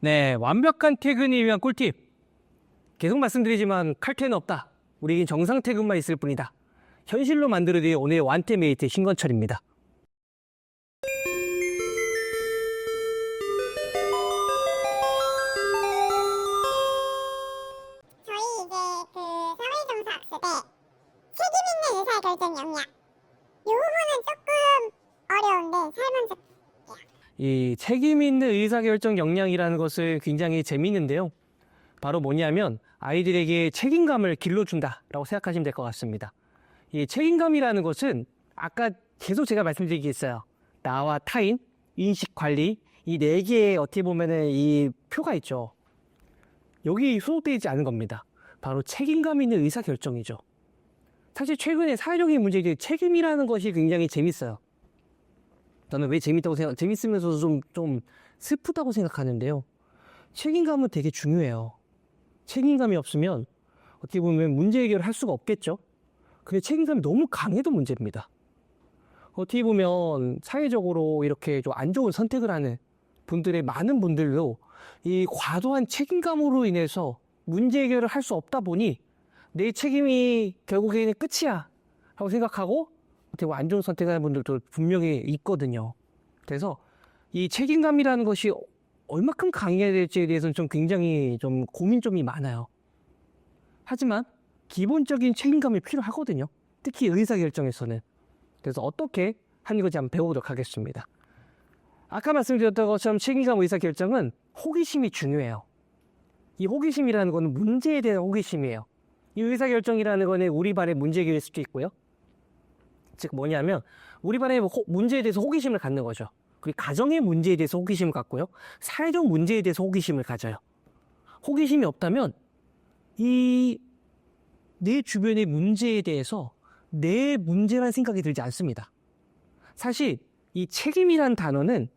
네, 완벽한 퇴근을 위한 꿀팁. 계속 말씀드리지만 칼퇴는 없다. 우리에겐 정상 퇴근만 있을 뿐이다. 현실로 만들어드릴 오늘의 완태메이트 신건철입니다. 이 책임 있는 의사결정 역량이라는 것을 굉장히 재미있는데요. 바로 뭐냐면 아이들에게 책임감을 길러준다라고 생각하시면 될 것 같습니다. 이 책임감이라는 것은 아까 계속 제가 말씀드리겠어요. 나와 타인, 인식 관리 이 네 개의 어떻게 보면은 이 표가 있죠. 여기 소속되어 있지 않은 겁니다. 바로 책임감 있는 의사결정이죠. 사실 최근에 사회적인 문제들이 책임이라는 것이 굉장히 재밌어요. 저는 왜 재밌다고 생각, 재밌으면서도 좀, 좀 슬프다고 생각하는데요. 책임감은 되게 중요해요. 책임감이 없으면 어떻게 보면 문제 해결을 할 수가 없겠죠. 근데 책임감이 너무 강해도 문제입니다. 어떻게 보면 사회적으로 이렇게 좀 안 좋은 선택을 하는 분들의 많은 분들도 이 과도한 책임감으로 인해서 문제 해결을 할 수 없다 보니 내 책임이 결국에는 끝이야 라고 생각하고 어떻게 안 좋은 선택하는 분들도 분명히 있거든요. 그래서 이 책임감이라는 것이 얼마큼 강해야 될지에 대해서는 좀 굉장히 좀 고민 점이 많아요. 하지만 기본적인 책임감이 필요하거든요. 특히 의사결정에서는. 그래서 어떻게 하는 건지 한번 배워보도록 하겠습니다. 아까 말씀드렸던 것처럼 책임감 의사결정은 호기심이 중요해요. 이 호기심이라는 거는 문제에 대한 호기심이에요. 이 의사결정이라는 거는 우리 반의 문제 해결일 수도 있고요. 즉 뭐냐면 우리 호- 문제에 대해서 호기심을 갖는 거죠. 그리고 가정의 문제에 대해서 호기심을 갖고요. 사회적 문제에 대해서 호기심을 가져요. 호기심이 없다면 이 내 주변의 문제에 대해서 내 문제란 생각이 들지 않습니다. 사실 이 책임이란 단어는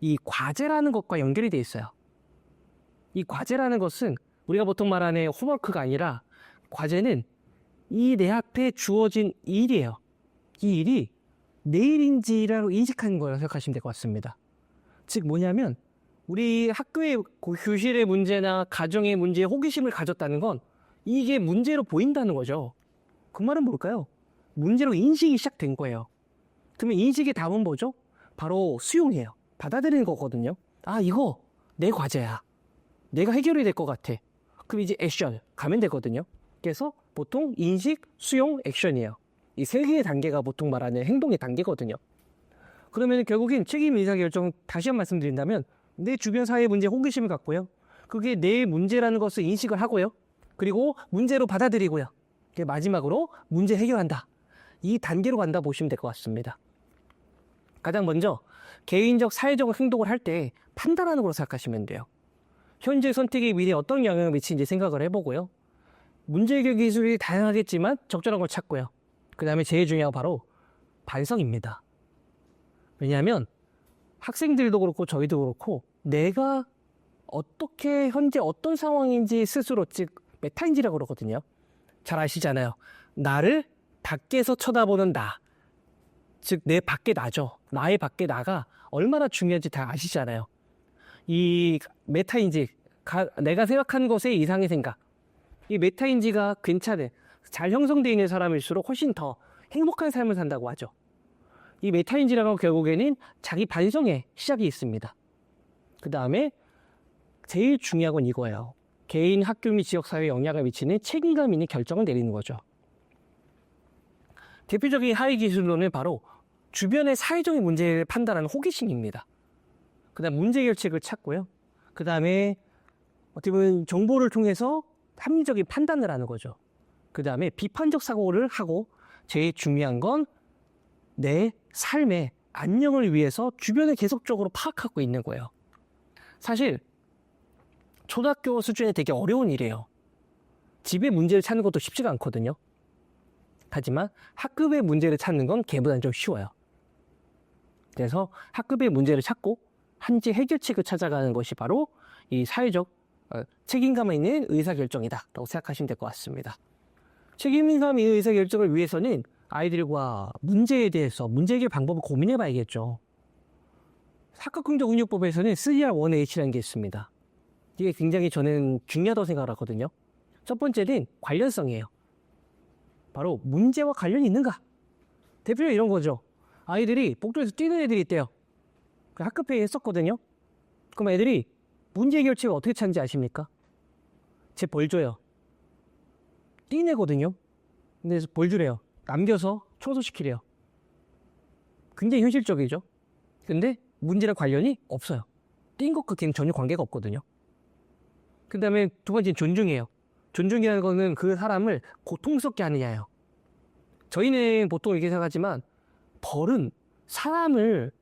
이 과제라는 것과 연결이 돼 있어요. 이 과제라는 것은 우리가 보통 말하는 홈워크가 아니라 과제는 이 내 앞에 주어진 일이에요. 이 일이 내 일인지라고 인식하는 거라고 생각하시면 될 것 같습니다. 즉 뭐냐면 우리 학교의 고- 교실의 문제나 가정의 문제에 호기심을 가졌다는 건 이게 문제로 보인다는 거죠. 그 말은 뭘까요? 문제로 인식이 시작된 거예요. 그러면 인식의 답은 뭐죠? 바로 수용해요. 받아들이는 거거든요. 아, 이거 내 과제야. 내가 해결이 될 것 같아. 그럼 이제 액션 가면 되거든요. 그래서 보통 인식, 수용, 액션이에요. 이 세 개의 단계가 보통 말하는 행동의 단계거든요. 그러면 결국엔 책임 의사결정 다시 한번 말씀드린다면 내 주변 사회 문제에 호기심을 갖고요. 그게 내 문제라는 것을 인식을 하고요. 그리고 문제로 받아들이고요. 마지막으로 문제 해결한다. 이 단계로 간다 보시면 될 것 같습니다. 가장 먼저 개인적 사회적 행동을 할 때 판단하는 걸로 생각하시면 돼요. 현재 선택이 미래에 어떤 영향을 미치는지 생각을 해보고요. 문제 해결 기술이 다양하겠지만 적절한 걸 찾고요. 그 다음에 제일 중요한 건 바로 반성입니다. 왜냐하면 학생들도 그렇고 저희도 그렇고 내가 어떻게 현재 어떤 상황인지 스스로 즉 메타인지라고 그러거든요. 잘 아시잖아요. 나를 밖에서 쳐다보는 나. 즉 내 밖에 나죠. 나의 밖에 나가 얼마나 중요한지 다 아시잖아요. 이 메타인지 가- 내가 생각하는 것에 이상의 생각. 이 메타인지가 괜찮은 잘 형성되어 있는 사람일수록 훨씬 더 행복한 삶을 산다고 하죠. 이 메타인지라고 결국에는 자기 반성의 시작이 있습니다. 그 다음에 제일 중요한 건 이거예요. 개인, 학교 및 지역사회에 영향을 미치는 책임감 있는 결정을 내리는 거죠. 대표적인 하위 기술로는 바로 주변의 사회적인 문제를 판단하는 호기심입니다. 그 다음 문제 해결책을 찾고요. 그 다음에 어떻게 보면 정보를 통해서 합리적인 판단을 하는 거죠. 그 다음에 비판적 사고를 하고 제일 중요한 건 내 삶의 안녕을 위해서 주변을 계속적으로 파악하고 있는 거예요. 사실 초등학교 수준에 되게 어려운 일이에요. 집의 문제를 찾는 것도 쉽지가 않거든요. 하지만 학급의 문제를 찾는 건 걔보다는 좀 쉬워요. 그래서 학급의 문제를 찾고 한지 해결책을 찾아가는 것이 바로 이 사회적 어, 책임감 있는 의사결정이다라고 생각하시면 될 것 같습니다. 책임감 있는 의사결정을 위해서는 아이들과 문제에 대해서 문제 해결 방법을 고민해 봐야겠죠. 사각궁정 운용법에서는 3R1H라는 게 있습니다. 이게 굉장히 저는 중요하다고 생각하거든요. 첫 번째는 관련성이에요. 바로 문제와 관련이 있는가? 대표적으로 이런 거죠. 아이들이 복도에서 뛰는 애들이 있대요. 그 학급회의 했었거든요. 그럼 애들이 문제 해결책을 어떻게 찾는지 아십니까? 제 벌 줘요. 뛰내거든요. 근데 벌 주래요. 남겨서 청소시키래요. 굉장히 현실적이죠. 근데 문제랑 관련이 없어요. 뛴 것과 걔는 전혀 관계가 없거든요. 그 다음에 두 번째는 존중이에요. 존중이라는 거는 그 사람을 고통스럽게 하느냐예요. 저희는 보통 이렇게 생각하지만 벌은 사람을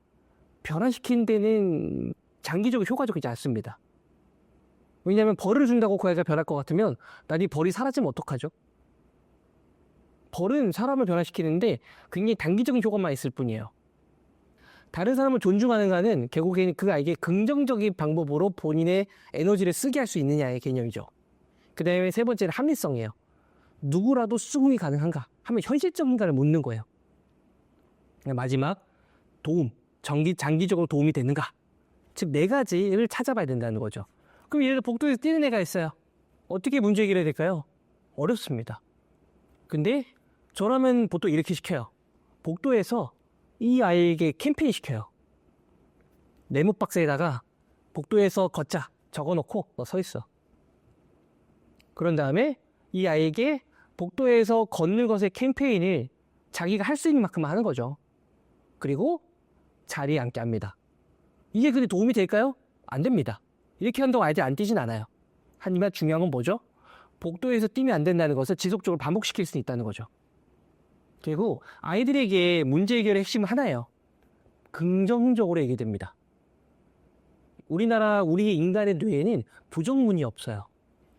변화시키는 데는 장기적으로 효과적이지 않습니다. 왜냐하면 벌을 준다고 그 아이가 변할 것 같으면 나이 벌이 사라지면 어떡하죠? 벌은 사람을 변화시키는데 굉장히 단기적인 효과만 있을 뿐이에요. 다른 사람을 존중하는가는 결국에는 그 아이에게 긍정적인 방법으로 본인의 에너지를 쓰게 할 수 있느냐의 개념이죠. 그 다음에 세 번째는 합리성이에요. 누구라도 수긍이 가능한가 하면 현실적인가를 묻는 거예요. 마지막 도움, 정기, 장기적으로 도움이 되는가? 즉 네 가지를 찾아봐야 된다는 거죠. 그럼 예를 들어 복도에서 뛰는 애가 있어요. 어떻게 문제 해결해야 될까요? 어렵습니다. 근데 저라면 보통 이렇게 시켜요. 복도에서 이 아이에게 캠페인 시켜요. 네모 박스에다가 복도에서 걷자 적어놓고 너 서 있어. 그런 다음에 이 아이에게 복도에서 걷는 것의 캠페인을 자기가 할 수 있는 만큼만 하는 거죠. 그리고 자리에 앉게 합니다. 이게 근데 도움이 될까요? 안 됩니다. 이렇게 한다고 아이들이 안 뛰진 않아요. 하지만 중요한 건 뭐죠? 복도에서 뛰면 안 된다는 것을 지속적으로 반복시킬 수 있다는 거죠. 그리고 아이들에게 문제 해결의 핵심은 하나예요. 긍정적으로 얘기됩니다. 우리나라 우리 인간의 뇌에는 부정문이 없어요.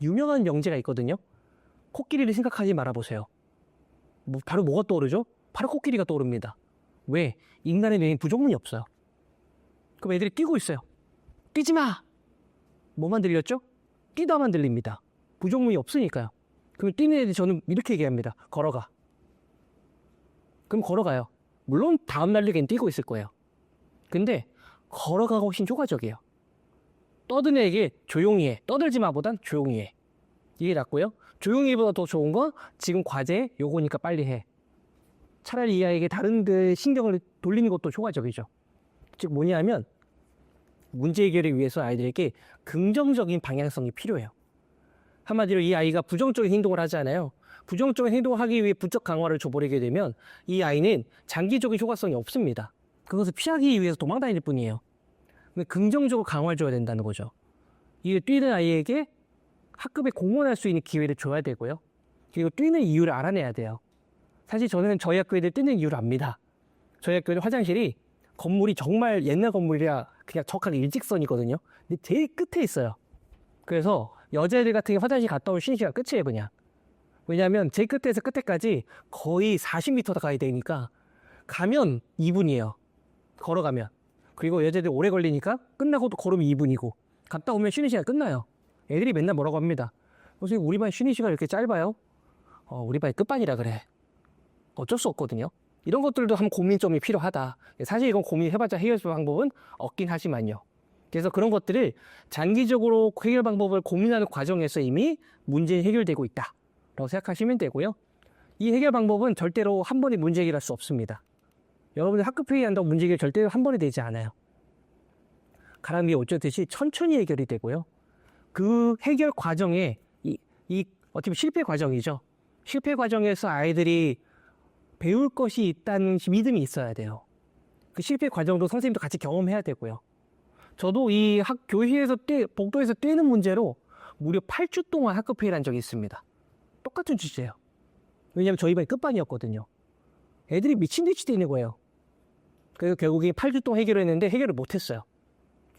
유명한 명제가 있거든요. 코끼리를 생각하지 말아보세요. 뭐, 바로 뭐가 떠오르죠? 바로 코끼리가 떠오릅니다. 왜? 인간의 뇌에는 부정문이 없어요. 그럼 애들이 뛰고 있어요. 뛰지 마! 뭐만 들렸죠? 뛰다만 들립니다. 부정문이 없으니까요. 그럼 뛰는 애들이 저는 이렇게 얘기합니다. 걸어가. 그럼 걸어가요. 물론 다음 날에겐 뛰고 있을 거예요. 근데 걸어가가 훨씬 효과적이에요. 떠드는 애에게 조용히 해. 떠들지 마보단 조용히 해. 이게 낫고요. 조용히 해보다 더 좋은 건 지금 과제 요거니까 빨리 해. 차라리 이 아이에게 다른 데 신경을 돌리는 것도 효과적이죠. 즉 뭐냐면 문제 해결을 위해서 아이들에게 긍정적인 방향성이 필요해요. 한마디로 이 아이가 부정적인 행동을 하잖아요. 부정적인 행동을 하기 위해 부적 강화를 줘버리게 되면 이 아이는 장기적인 효과성이 없습니다. 그것을 피하기 위해서 도망다닐 뿐이에요. 근데 긍정적으로 강화를 줘야 된다는 거죠. 이 뛰는 아이에게 학급에 공헌할 수 있는 기회를 줘야 되고요. 그리고 뛰는 이유를 알아내야 돼요. 사실 저는 저희 학교 애들 뛰는 이유를 압니다. 저희 학교는 화장실이 건물이 정말 옛날 건물이라 그냥 정확하게 일직선이거든요. 근데 제일 끝에 있어요. 그래서 여자애들 같은 게 화장실 갔다 오면 쉬는 시간 끝이에요, 그냥. 왜냐하면 제일 끝에서 끝에까지 거의 40m 다 가야 되니까 가면 2분이에요. 걸어가면. 그리고 여자애들 오래 걸리니까 끝나고도 걸으면 2분이고 갔다 오면 쉬는 시간 끝나요. 애들이 맨날 뭐라고 합니다. 선생님, 우리 반 쉬는 시간 이렇게 짧아요? 어, 우리 반이 끝반이라 그래. 어쩔 수 없거든요. 이런 것들도 한 고민점이 필요하다. 사실 이건 고민해봤자 해결 방법은 없긴 하지만요. 그래서 그런 것들을 장기적으로 해결 방법을 고민하는 과정에서 이미 문제 해결되고 있다. 라고 생각하시면 되고요. 이 해결 방법은 절대로 한 번에 문제 해결할 수 없습니다. 여러분들 학급 회의한다고 문제 해결 절대로 한 번에 되지 않아요. 가람이 어쩌듯이 천천히 해결이 되고요. 그 해결 과정에 이, 이 어떻게 보면 실패 과정이죠. 실패 과정에서 아이들이 배울 것이 있다는 믿음이 있어야 돼요. 그 실패 과정도 선생님도 같이 경험해야 되고요. 저도 이 학 교회에서 뛰, 복도에서 뛰는 문제로 무려 8주 동안 학급 회의를 한 적이 있습니다. 똑같은 주제예요. 왜냐하면 저희 반이 끝반이었거든요. 애들이 미친 듯이 뛰는 거예요. 그래서 결국에 8주 동안 해결을 했는데 해결을 못했어요.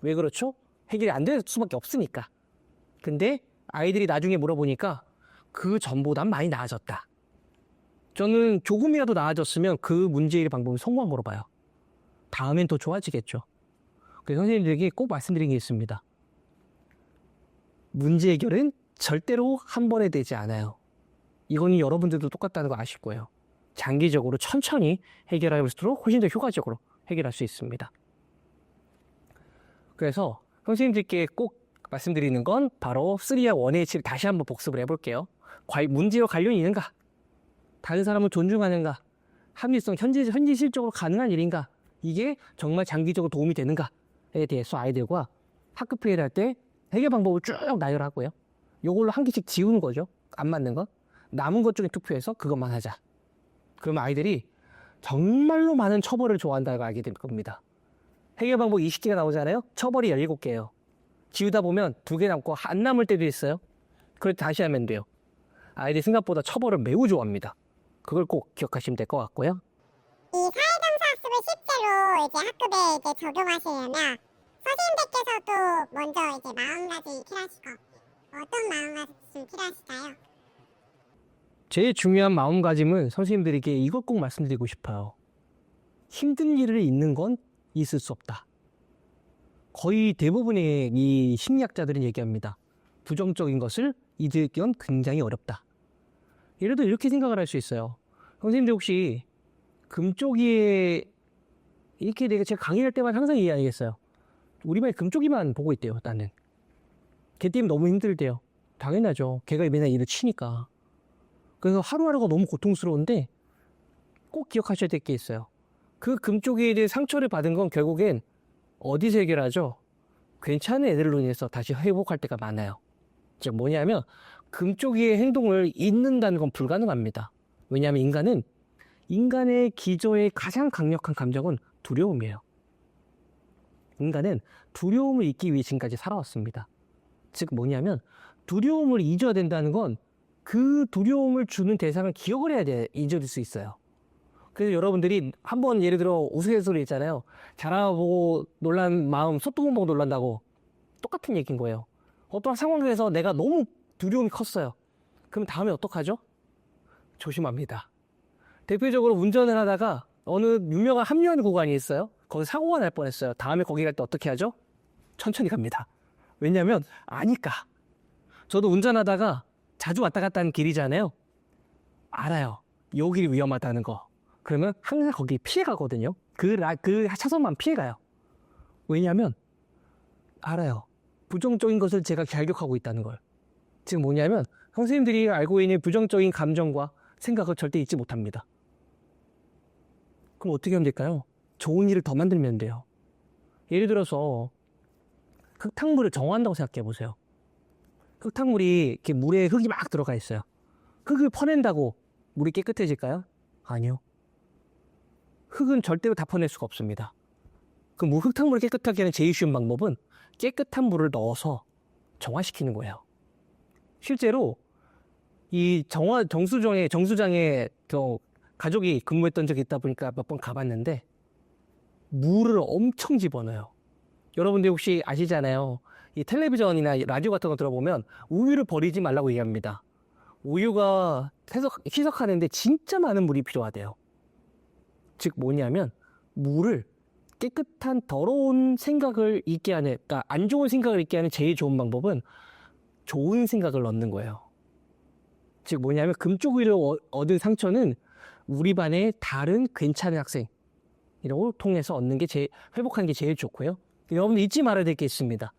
왜 그렇죠? 해결이 안 될 수밖에 없으니까. 근데 아이들이 나중에 물어보니까 그 전보단 많이 나아졌다. 저는 조금이라도 나아졌으면 그 문제 해결 방법이 성공한 거로 봐요. 다음엔 더 좋아지겠죠. 그래서 선생님들에게 꼭 말씀드린 게 있습니다. 문제 해결은 절대로 한 번에 되지 않아요. 이거는 여러분들도 똑같다는 거 아실 거예요. 장기적으로 천천히 해결할수록 훨씬 더 효과적으로 해결할 수 있습니다. 그래서 선생님들께 꼭 말씀드리는 건 바로 3와 1의 를 다시 한번 복습을 해볼게요. 과- 문제와 관련이 있는가? 다른 사람을 존중하는가? 합리성, 현재, 현실적으로 가능한 일인가? 이게 정말 장기적으로 도움이 되는가에 대해서 아이들과 학급 회의를 할 때 해결 방법을 쭉 나열하고요. 요걸로 한 개씩 지우는 거죠. 안 맞는 거. 남은 것 중에 투표해서 그것만 하자. 그러면 아이들이 정말로 많은 처벌을 좋아한다고 알게 될 겁니다. 해결 방법 20개가 나오잖아요. 처벌이 17개예요. 지우다 보면 두 개 남고 안 남을 때도 있어요. 때 다시 하면 돼요. 아이들이 생각보다 처벌을 매우 좋아합니다. 그걸 꼭 기억하시면 될 것 같고요. 이 사회정사 학습을 실제로 이제 학급에 이제 적용하시려면 선생님들께서도 먼저 이제 마음가짐이 필요하시고 어떤 마음가짐이 필요하실까요? 제일 중요한 마음가짐은 선생님들에게 이것 꼭 말씀드리고 싶어요. 힘든 일을 잊는 건 있을 수 없다. 거의 대부분의 이 심리학자들은 얘기합니다. 부정적인 것을 잊을 건 굉장히 어렵다. 예를 들어 이렇게 생각을 할 수 있어요. 선생님들 혹시 금쪽이에 이렇게 내가 제가 강의할 때만 항상 이야기했어요. 우리 반에 금쪽이만 보고 있대요, 나는. 걔 때문에 너무 힘들대요. 당연하죠. 걔가 맨날 일을 치니까. 그래서 하루하루가 너무 고통스러운데 꼭 기억하셔야 될 게 있어요. 그 금쪽이에 대해 상처를 받은 건 결국엔 어디서 해결하죠? 괜찮은 애들로 인해서 다시 회복할 때가 많아요. 즉 뭐냐면 금쪽이의 행동을 잊는다는 건 불가능합니다. 왜냐하면 인간은 인간의 기저의 가장 강력한 감정은 두려움이에요. 인간은 두려움을 잊기 위해 지금까지 살아왔습니다. 즉 뭐냐면 두려움을 잊어야 된다는 건 그 두려움을 주는 대상을 기억을 해야 돼 잊을 수 있어요. 그래서 여러분들이 한번 예를 들어 우스갯소리 있잖아요. 자라보고 놀란 마음 소뚜껑 보고 놀란다고 똑같은 얘기인 거예요. 어떠한 상황에서 내가 너무 두려움이 컸어요. 그럼 다음에 어떡하죠? 조심합니다. 대표적으로 운전을 하다가 어느 유명한 합류하는 구간이 있어요. 거기 사고가 날 뻔했어요. 다음에 거기 갈 때 어떻게 하죠? 천천히 갑니다. 왜냐하면 아니까. 저도 운전하다가 자주 왔다 갔다 하는 길이잖아요. 알아요. 요 길이 위험하다는 거. 그러면 항상 거기 피해 가거든요. 그, 라- 그 차선만 피해 가요. 왜냐하면 알아요. 부정적인 것을 제가 결격하고 있다는 걸. 지금 뭐냐면 선생님들이 알고 있는 부정적인 감정과 생각을 절대 잊지 못합니다. 그럼 어떻게 하면 될까요? 좋은 일을 더 만들면 돼요. 예를 들어서 흙탕물을 정화한다고 생각해 보세요. 흙탕물이 이렇게 물에 흙이 막 들어가 있어요. 흙을 퍼낸다고 물이 깨끗해질까요? 아니요. 흙은 절대로 다 퍼낼 수가 없습니다. 그 무- 흙탕물을 깨끗하게 하는 제일 쉬운 방법은 깨끗한 물을 넣어서 정화시키는 거예요. 실제로 이 정화 정수정에 정수장에 저 가족이 근무했던 적이 있다 보니까 몇 번 가봤는데 물을 엄청 집어넣어요. 여러분들 혹시 아시잖아요. 이 텔레비전이나 이 라디오 같은 거 들어보면 우유를 버리지 말라고 얘기합니다. 우유가 해석, 희석하는데 진짜 많은 물이 필요하대요. 즉 뭐냐면 물을 깨끗한 더러운 생각을 잊게 하는, 그러니까 안 좋은 생각을 잊게 하는 제일 좋은 방법은 좋은 생각을 넣는 거예요. 즉 뭐냐면 금쪽이를 어- 얻은 상처는 우리 반의 다른 괜찮은 학생 이걸 통해서 얻는 게 제일 회복하는 게 제일 좋고요. 여러분들 잊지 말아야 될 게 있습니다.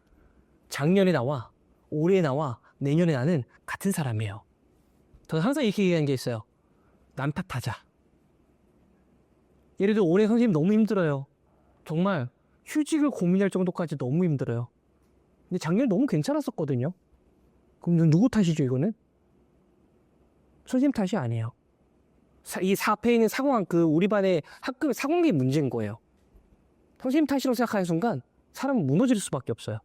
작년에 나와 올해 나와 내년에 나는 같은 사람이에요. 저는 항상 이렇게 얘기하는 게 있어요. 남 탓하자. 예를 들어 올해 선생님 너무 힘들어요. 정말 휴직을 고민할 정도까지 너무 힘들어요. 근데 작년에 너무 괜찮았었거든요. 그럼 누구 탓이죠 이거는? 선생님 탓이 아니에요. 사- 이 사패에 있는 상황 그 우리 반의 학급 상황이 문제인 거예요. 선생님 탓이라고 생각하는 순간 사람은 무너질 수밖에 없어요.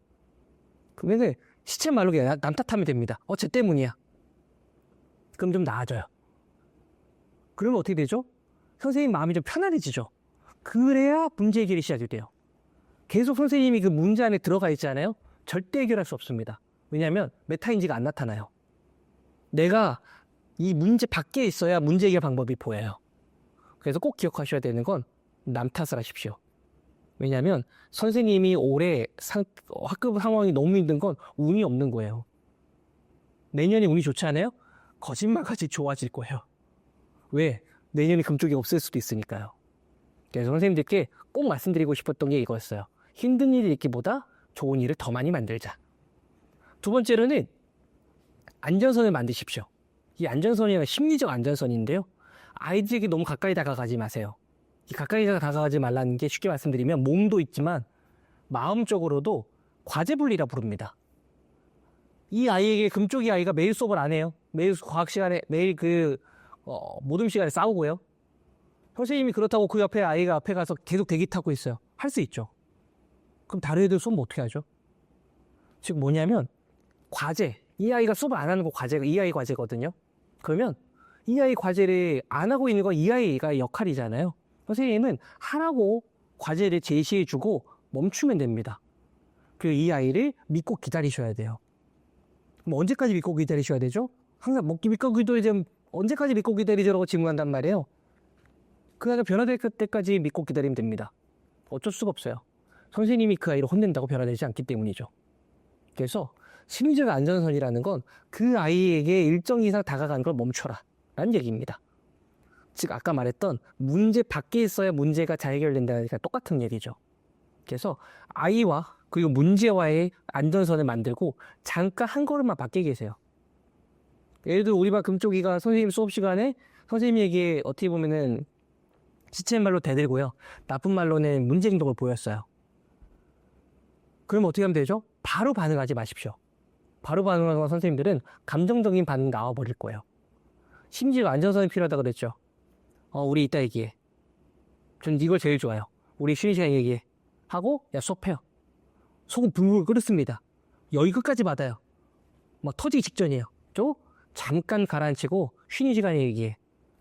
그러면 시체 말로 그냥 남 탓하면 됩니다. 어, 쟤 때문이야. 그럼 좀 나아져요. 그러면 어떻게 되죠? 선생님 마음이 좀 편안해지죠. 그래야 문제 해결이 시작이 돼요. 계속 선생님이 그 문제 안에 들어가 있잖아요. 절대 해결할 수 없습니다. 왜냐하면 메타인지가 안 나타나요. 내가 이 문제 밖에 있어야 문제 해결 방법이 보여요. 그래서 꼭 기억하셔야 되는 건 남 탓을 하십시오. 왜냐하면 선생님이 올해 상, 어, 학급 상황이 너무 힘든 건 운이 없는 거예요. 내년에 운이 좋지 않아요? 거짓말같이 좋아질 거예요. 왜? 내년에 금쪽이 없을 수도 있으니까요. 그래서 선생님들께 꼭 말씀드리고 싶었던 게 이거였어요. 힘든 일을 있기보다 좋은 일을 더 많이 만들자. 두 번째로는 안전선을 만드십시오. 이 안전선이 심리적 안전선인데요. 아이들에게 너무 가까이 다가가지 마세요. 이 가까이 다가가지 말라는 게 쉽게 말씀드리면 몸도 있지만 마음적으로도 과제 분리라 부릅니다. 이 아이에게 금쪽이 아이가 매일 수업을 안 해요. 매일 과학 시간에 매일 그 어, 모든 시간에 싸우고요. 선생님이 그렇다고 그 옆에 아이가 앞에 가서 계속 대기 타고 있어요. 할 수 있죠. 그럼 다른 애들 수업 어떻게 하죠? 즉 뭐냐면 과제 이 아이가 수업을 안 하는 거 과제가 이 아이 과제거든요. 그러면 이 아이 과제를 안 하고 있는 건 이 아이가 역할이잖아요. 선생님은 하라고 과제를 제시해주고 멈추면 됩니다. 그이 아이를 믿고 기다리셔야 돼요. 그럼 언제까지 믿고 기다리셔야 되죠? 항상 먹기 믿고 기다리면 언제까지 믿고 기다리죠라고 질문한단 말이에요. 그 아이가 변화될 때까지 믿고 기다리면 됩니다. 어쩔 수가 없어요. 선생님이 그 아이를 혼낸다고 변화되지 않기 때문이죠. 그래서 심리적 안전선이라는 건 그 아이에게 일정 이상 다가가는 걸 멈춰라 라는 얘기입니다. 즉 아까 말했던 문제 밖에 있어야 문제가 잘 해결된다니까 똑같은 얘기죠. 그래서 아이와 그리고 문제와의 안전선을 만들고 잠깐 한 걸음만 밖에 계세요. 예를 들어 우리 반 금쪽이가 선생님 수업 시간에 선생님에게 어떻게 보면은 지체는 말로 대들고요. 나쁜 말로는 문제 행동을 보였어요. 그럼 어떻게 하면 되죠? 바로 반응하지 마십시오. 바로 반응하는 선생님들은 감정적인 반응 나와버릴 거예요. 심지어 안전선이 필요하다 그랬죠. 어, 우리 이따 얘기해. 전 이걸 제일 좋아요. 우리 쉬는 시간에 얘기해. 하고, 야, 수업해요. 속은 불불 끓습니다. 여기 끝까지 받아요. 막 터지기 직전이에요. 또 잠깐 가라앉히고 쉬는 시간에 얘기해.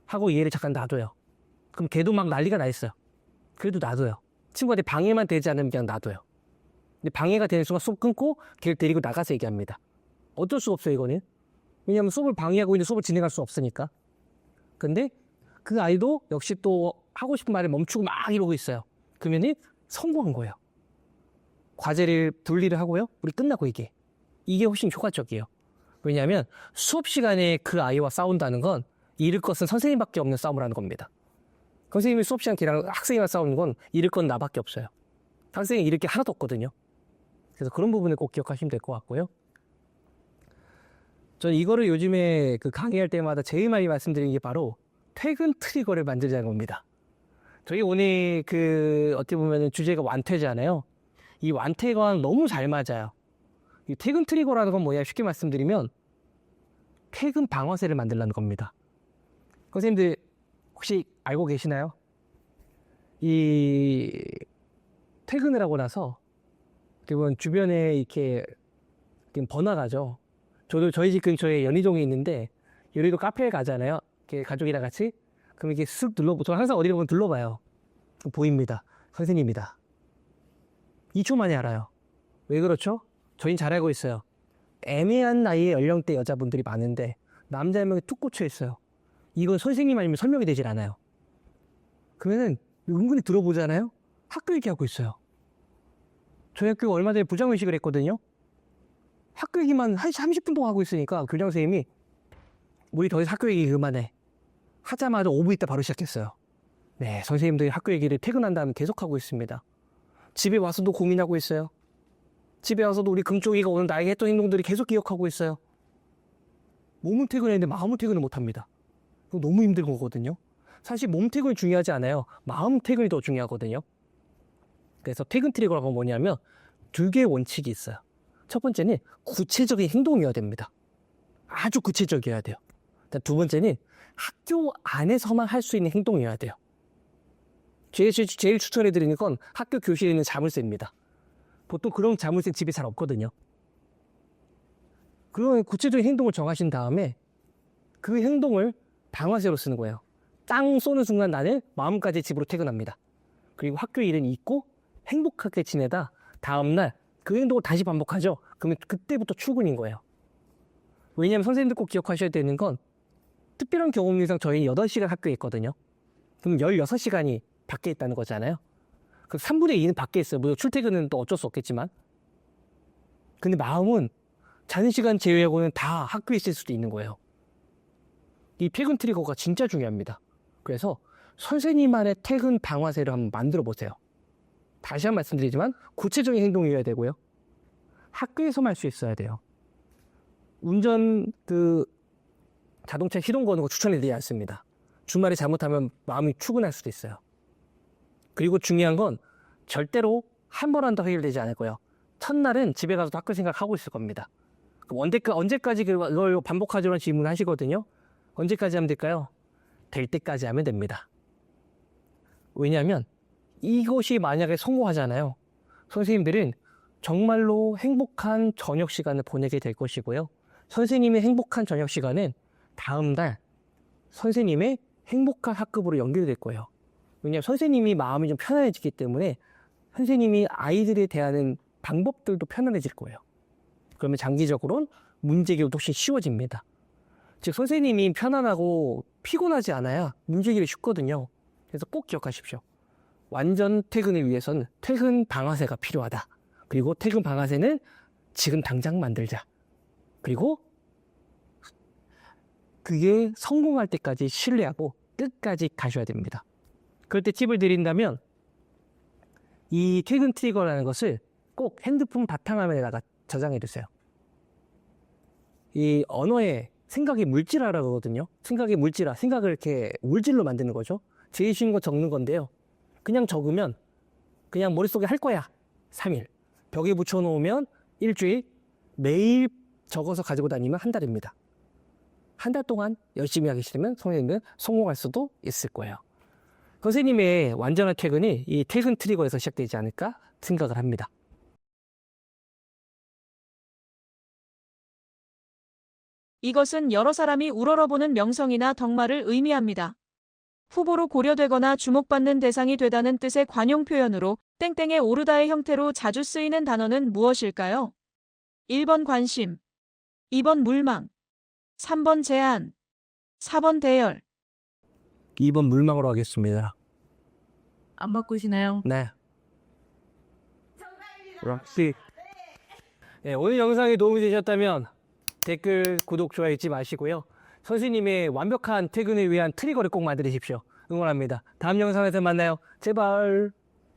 하고 얘를 잠깐 놔둬요. 그럼 걔도 막 난리가 나 있어요. 그래도 놔둬요. 친구한테 방해만 되지 않으면 그냥 놔둬요. 근데 방해가 되는 순간 수업 끊고 걔를 데리고 나가서 얘기합니다. 어쩔 수 없어요, 이거는. 왜냐하면 수업을 방해하고 있는 수업을 진행할 수 없으니까. 근데 그 아이도 역시 또 하고 싶은 말을 멈추고 막 이러고 있어요. 그러면은 성공한 거예요. 과제를 분리를 하고요. 우리 끝나고 얘기해. 이게 훨씬 효과적이에요. 왜냐하면 수업 시간에 그 아이와 싸운다는 건 잃을 것은 선생님밖에 없는 싸움을 하는 겁니다. 선생님이 수업 시간 걔랑 학생이랑 싸우는 건 잃을 건 나밖에 없어요. 학생이 잃을 게 하나도 없거든요. 그래서 그런 부분을 꼭 기억하시면 될 것 같고요. 전 이거를 요즘에 그 강의할 때마다 제일 많이 말씀드리는 게 바로 퇴근 트리거를 만들자는 겁니다. 저희 오늘 그 어떻게 보면 주제가 완퇴잖아요. 이 완퇴가 너무 잘 맞아요. 이 퇴근 트리거라는 건 뭐냐 쉽게 말씀드리면 퇴근 방어쇠를 만들라는 겁니다. 선생님들 혹시 알고 계시나요? 이 퇴근을 하고 나서 기본 주변에 이렇게 번화가죠. 저도 저희 집 근처에 연희동에 있는데 연희도 카페에 가잖아요. 이렇게 가족이랑 같이 그럼 이렇게 쓱 둘러보. 저 항상 어디를 보면 둘러봐요. 보입니다. 선생님이다. 2초 만에 알아요. 왜 그렇죠? 저희는 잘 알고 있어요. 애매한 나이의 연령대 여자분들이 많은데 남자 한 명이 툭 꽂혀 있어요. 이건 선생님 아니면 설명이 되질 않아요. 그러면은 은근히 들어보잖아요. 학교 얘기하고 있어요. 저희 학교 얼마 전에 부장의식을 했거든요. 학교 얘기만 한 30분 동안 하고 있으니까 교장 선생님이 우리 더 이상 학교 얘기 그만해. 하자마자 5분 있다 바로 시작했어요. 네, 선생님들이 학교 얘기를 퇴근한 다음에 계속하고 있습니다. 집에 와서도 고민하고 있어요. 집에 와서도 우리 금쪽이가 오늘 나에게 했던 행동들이 계속 기억하고 있어요. 몸은 퇴근했는데 마음은 퇴근을 못합니다. 너무 힘든 거거든요. 사실 몸 퇴근이 중요하지 않아요. 마음 퇴근이 더 중요하거든요. 그래서 퇴근 트리거가 뭐냐면 두 개의 원칙이 있어요. 첫 번째는 구체적인 행동이어야 됩니다. 아주 구체적이어야 돼요. 두 번째는 학교 안에서만 할 수 있는 행동이어야 돼요. 제일, 제일 추천해 드리는 건 학교 교실에 있는 자물쇠입니다. 보통 그런 자물쇠 집에 잘 없거든요. 그런 구체적인 행동을 정하신 다음에 그 행동을 방아쇠로 쓰는 거예요. 땅 쏘는 순간 나는 마음까지 집으로 퇴근합니다. 그리고 학교 일은 잊고 행복하게 지내다 다음날 그 행동을 다시 반복하죠. 그러면 그때부터 출근인 거예요. 왜냐하면 선생님들 꼭 기억하셔야 되는 건 특별한 경우상 저희 8시간 학교에 있거든요. 그럼 16시간이 밖에 있다는 거잖아요. 그 3분의 2는 밖에 있어요. 물론 출퇴근은 또 어쩔 수 없겠지만. 근데 마음은 자는 시간 제외하고는 다 학교에 있을 수도 있는 거예요. 이 퇴근 트리거가 진짜 중요합니다. 그래서 선생님만의 퇴근 방아쇠를 한번 만들어 보세요. 다시 한 번 말씀드리지만 구체적인 행동이어야 되고요. 학교에서만 할 수 있어야 돼요. 운전 그 자동차 시동 거는 거 추천해드리지 않습니다. 주말에 잘못하면 마음이 추근할 수도 있어요. 그리고 중요한 건 절대로 한 번 한다 해결되지 않을 거예요. 첫날은 집에 가서도 학교 생각하고 있을 겁니다. 언제까, 언제까지 그걸 반복하지라는 질문을 하시거든요. 언제까지 하면 될까요? 될 때까지 하면 됩니다. 왜냐하면 이것이 만약에 성공하잖아요. 선생님들은 정말로 행복한 저녁 시간을 보내게 될 것이고요. 선생님의 행복한 저녁 시간은 다음 날 선생님의 행복한 학급으로 연결될 거예요. 왜냐하면 선생님이 마음이 좀 편안해지기 때문에 선생님이 아이들에 대하는 방법들도 편안해질 거예요. 그러면 장기적으로는 문제기도 훨씬 쉬워집니다. 즉 선생님이 편안하고 피곤하지 않아야 문제기를 쉽거든요. 그래서 꼭 기억하십시오. 완전 퇴근을 위해서는 퇴근 방아쇠가 필요하다. 그리고 퇴근 방아쇠는 지금 당장 만들자. 그리고 그게 성공할 때까지 신뢰하고 끝까지 가셔야 됩니다. 그럴 때 팁을 드린다면 이 퇴근 트리거라는 것을 꼭 핸드폰 바탕화면에다가 저장해 두세요. 이 언어에 생각이 물질화라고 하거든요. 생각이 물질화, 생각을 이렇게 물질로 만드는 거죠. 제일 쉬운 거 적는 건데요. 그냥 적으면 그냥 머릿속에 할 거야. 3일. 벽에 붙여 놓으면 일주일. 매일 적어서 가지고 다니면 한 달입니다. 한 달 동안 열심히 하기 싫으면 선생님은 성공할 수도 있을 거예요. 선생님의 완전한 퇴근이 이 퇴근 트리거에서 시작되지 않을까 생각을 합니다. 이것은 여러 사람이 우러러보는 명성이나 덕말을 의미합니다. 후보로 고려되거나 주목받는 대상이 되다는 뜻의 관용 표현으로 땡땡에 오르다의 형태로 자주 쓰이는 단어는 무엇일까요? 1번 관심, 2번 물망, 3번 제한, 4번 대열. 2번 물망으로 하겠습니다. 안 바꾸시나요? 네. 역시. 네, 오늘 영상이 도움이 되셨다면 댓글, 구독, 좋아요 잊지 마시고요. 선생님의 완벽한 퇴근을 위한 트리거를 꼭 만드십시오. 응원합니다. 다음 영상에서 만나요. 제발.